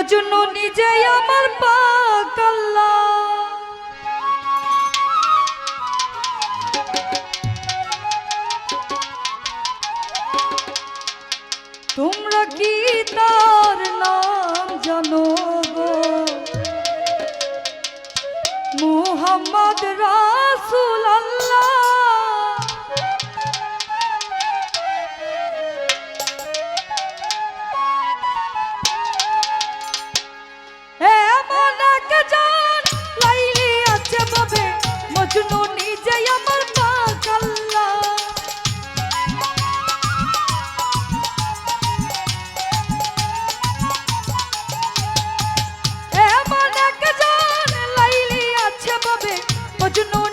মজনু নিজে আমার পাকাল্লা you know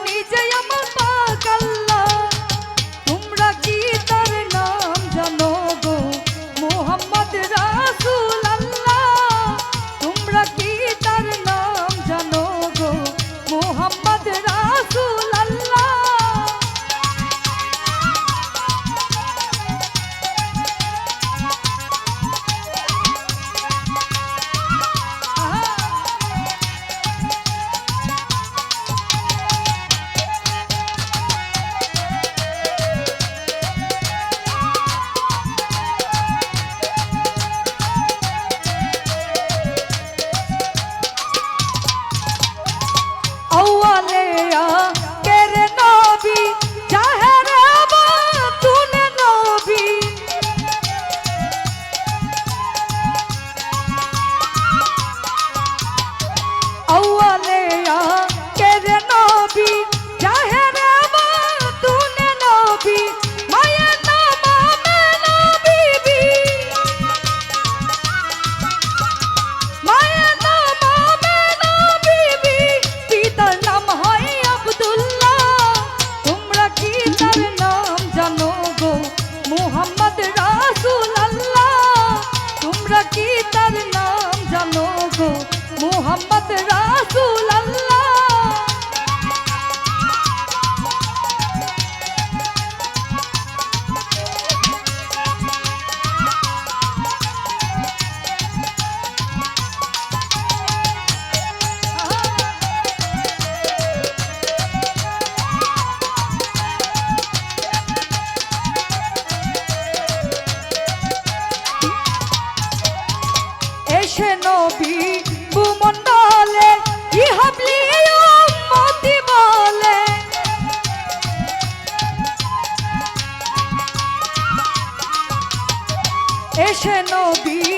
সে নদী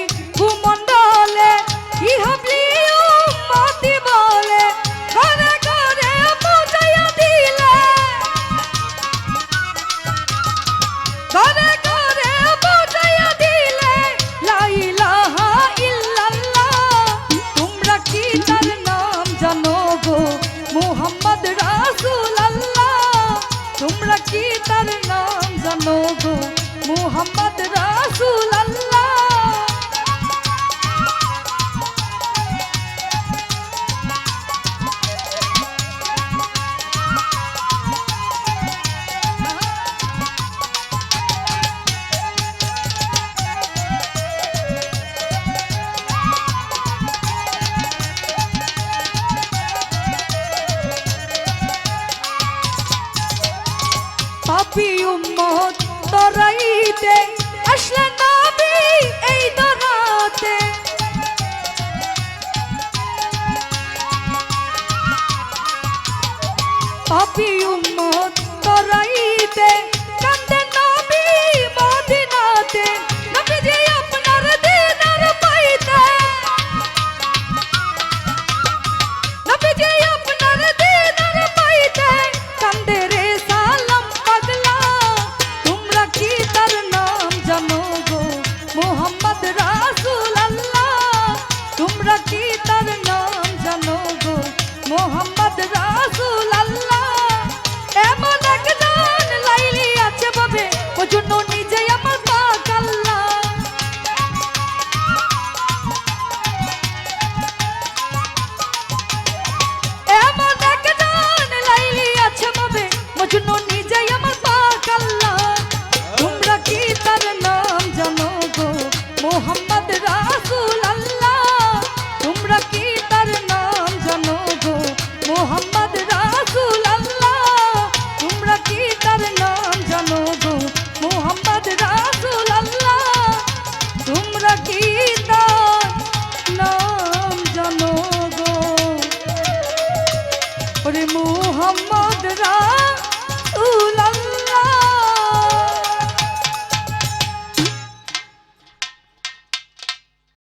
মহৎ তরাইতে আসলেন নবী এই ধরাতে পাপি উম্মত মোহাম্মদ রা